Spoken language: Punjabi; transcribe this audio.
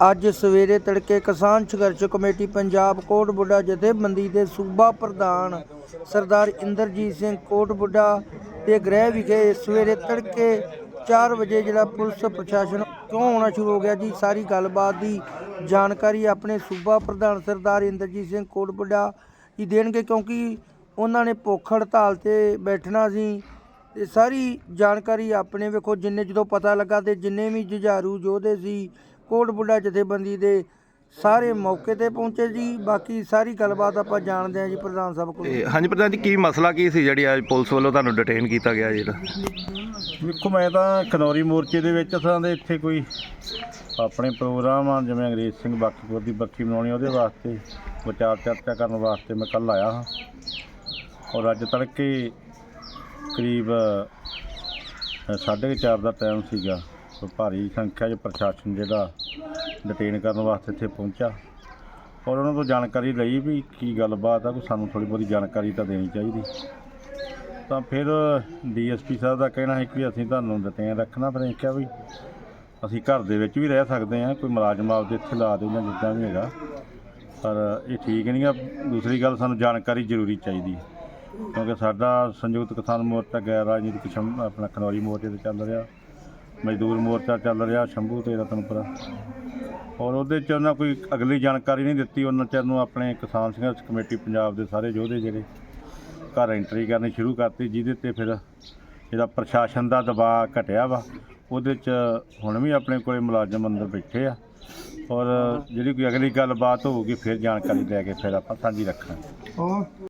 ਅੱਜ ਸਵੇਰੇ ਤੜਕੇ ਕਿਸਾਨ ਸੰਘਰਸ਼ ਕਮੇਟੀ ਪੰਜਾਬ ਕੋਟ ਬੁੱਢਾ ਜਥੇਬੰਦੀ ਦੇ ਸੂਬਾ ਪ੍ਰਧਾਨ ਸਰਦਾਰ ਇੰਦਰਜੀਤ ਸਿੰਘ ਕੋਟ ਬੁੱਢਾ ਦੇ ਗ੍ਰਹਿ ਵਿਖੇ ਸਵੇਰੇ ਤੜਕੇ 4 ਵਜੇ ਜਿਹੜਾ ਪੁਲਿਸ ਪ੍ਰਸ਼ਾਸਨ ਕਿਉਂ ਆਉਣਾ ਸ਼ੁਰੂ ਹੋ ਗਿਆ ਜੀ। ਸਾਰੀ ਗੱਲਬਾਤ ਦੀ ਜਾਣਕਾਰੀ ਆਪਣੇ ਸੂਬਾ ਪ੍ਰਧਾਨ ਸਰਦਾਰ ਇੰਦਰਜੀਤ ਸਿੰਘ ਕੋਟ ਬੁੱਢਾ ਜੀ ਦੇਣਗੇ ਕਿਉਂਕਿ ਉਹਨਾਂ ਨੇ ਭੁੱਖ ਹੜਤਾਲ ਤੇ ਬੈਠਣਾ ਸੀ। ਤੇ ਸਾਰੀ ਜਾਣਕਾਰੀ ਆਪਣੇ ਵੇਖੋ, ਜਿੰਨੇ ਜਦੋਂ ਪਤਾ ਲੱਗਾ ਤੇ ਜਿੰਨੇ ਵੀ ਜੁਝਾਰੂ ਯੋਧੇ ਸੀ ਕੋਟ ਬੁੱਢਾ ਜਥੇਬੰਦੀ ਦੇ ਸਾਰੇ ਮੌਕੇ ਤੇ ਪਹੁੰਚੇ ਜੀ। ਬਾਕੀ ਸਾਰੀ ਗੱਲਬਾਤ ਆਪਾਂ ਜਾਣਦੇ ਹਾਂ ਜੀ ਪ੍ਰਧਾਨ ਸਾਹਿਬ ਕੋਲ। ਇਹ ਹਾਂਜੀ ਪ੍ਰਧਾਨ ਜੀ ਕੀ ਮਸਲਾ ਕੀ ਸੀ ਜਿਹੜੀ ਅੱਜ ਪੁਲਿਸ ਵੱਲੋਂ ਤੁਹਾਨੂੰ ਡਿਟੇਨ ਕੀਤਾ ਗਿਆ ਜਿਹੜਾ ਵੇਖੋ ਮੈਂ ਤਾਂ ਖਨੌਰੀ ਮੋਰਚੇ ਦੇ ਵਿੱਚ ਅਸਾਂ ਦੇ ਇੱਥੇ ਕੋਈ ਆਪਣੇ ਪ੍ਰੋਗਰਾਮ ਆ ਜਿਵੇਂ ਅੰਗਰੇਜ਼ ਸਿੰਘ ਬਾਕੀਪੁਰ ਦੀ ਬਰਸੀ ਮਨਾਉਣੀ ਉਹਦੇ ਵਾਸਤੇ ਵਿਚਾਰ ਚਰਚਾ ਕਰਨ ਵਾਸਤੇ ਮੈਂ ਕੱਲ ਆਇਆ ਹਾਂ। ਔਰ ਅੱਜ ਤੜਕੇ ਕਰੀਬ ਅ, ਸਾਢੇ ਕੁ ਚਾਰ ਦਾ ਟਾਈਮ ਸੀਗਾ। ਸੋ ਭਾਰੀ ਸੰਖਿਆ 'ਚ ਪ੍ਰਸ਼ਾਸਨ ਜਿਹੜਾ ਡਿਟੇਨ ਕਰਨ ਵਾਸਤੇ ਇੱਥੇ ਪਹੁੰਚਾ ਔਰ ਉਹਨਾਂ ਤੋਂ ਜਾਣਕਾਰੀ ਲਈ ਵੀ ਕੀ ਗੱਲਬਾਤ ਆ, ਕੋਈ ਸਾਨੂੰ ਥੋੜੀ ਬਹੁਤੀ ਜਾਣਕਾਰੀ ਤਾਂ ਦੇਣੀ ਚਾਹੀਦੀ। ਤਾਂ ਫਿਰ ਡੀਐਸਪੀ ਸਾਹਿਬ ਦਾ ਕਹਿਣਾ ਹੈ ਕਿ ਅਸੀਂ ਤੁਹਾਨੂੰ ਡਿਟੇਨ ਰੱਖਣਾ, ਫਿਰ ਅਸੀਂ ਕਿਹਾ ਵੀ ਅਸੀਂ ਘਰ ਦੇ ਵਿੱਚ ਵੀ ਰਹਿ ਸਕਦੇ ਹਾਂ, ਕੋਈ ਮੁਲਾਜ਼ਮ ਆਪਦੇ ਇੱਥੇ ਲਾ ਦਿਓ ਜਾਂ ਜਿੱਦਾਂ ਵੀ ਹੈਗਾ। ਪਰ ਇਹ ਠੀਕ ਨਹੀਂ ਆ, ਦੂਸਰੀ ਗੱਲ ਸਾਨੂੰ ਜਾਣਕਾਰੀ ਜ਼ਰੂਰੀ ਚਾਹੀਦੀ ਹੈ। ਕਿਉਂਕਿ ਸਾਡਾ ਸੰਯੁਕਤ ਕਿਸਾਨ ਮੋਰਚਾ ਗੈਰ ਰਾਜਨੀਤਿਕ ਆਪਣਾ ਖਨੌਰੀ ਮੋਰਚੇ ਤੇ ਚੱਲ ਰਿਹਾ। ਮਜ਼ਦੂਰ ਮੋਰਚਾ ਚੱਲ ਰਿਹਾ ਸ਼ੰਭੂ ਤੇ ਰਤਨਪੁਰਾ। ਔਰ ਉਹਦੇ ਚ ਉਹਨਾਂ ਕੋਈ ਅਗਲੀ ਜਾਣਕਾਰੀ ਨਹੀਂ ਦਿੱਤੀ, ਉਹਨਾਂ ਚਿਰ ਨੂੰ ਆਪਣੇ ਕਿਸਾਨ ਸੰਘਰਸ਼ ਕਮੇਟੀ ਪੰਜਾਬ ਦੇ ਸਾਰੇ ਯੋਧੇ ਜਿਹੜੇ ਘਰ ਐਂਟਰੀ ਕਰਨੀ ਸ਼ੁਰੂ ਕਰਤੀ, ਜਿਹਦੇ ਤੇ ਫਿਰ ਜਿਹੜਾ ਪ੍ਰਸ਼ਾਸਨ ਦਾ ਦਬਾਅ ਘਟਿਆ ਵਾ, ਉਹਦੇ ਚ ਹੁਣ ਵੀ ਆਪਣੇ ਕੋਲੇ ਮੁਲਾਜ਼ਮ ਅੰਦਰ ਬੈਠੇ ਆ। ਔਰ ਜਿਹੜੀ ਕੋਈ ਅਗਲੀ ਗੱਲਬਾਤ ਹੋਊਗੀ, ਫਿਰ ਜਾਣਕਾਰੀ ਲੈ ਕੇ ਫਿਰ ਆਪਾਂ ਸਾਂਝੀ ਰੱਖਾਂਗੇ।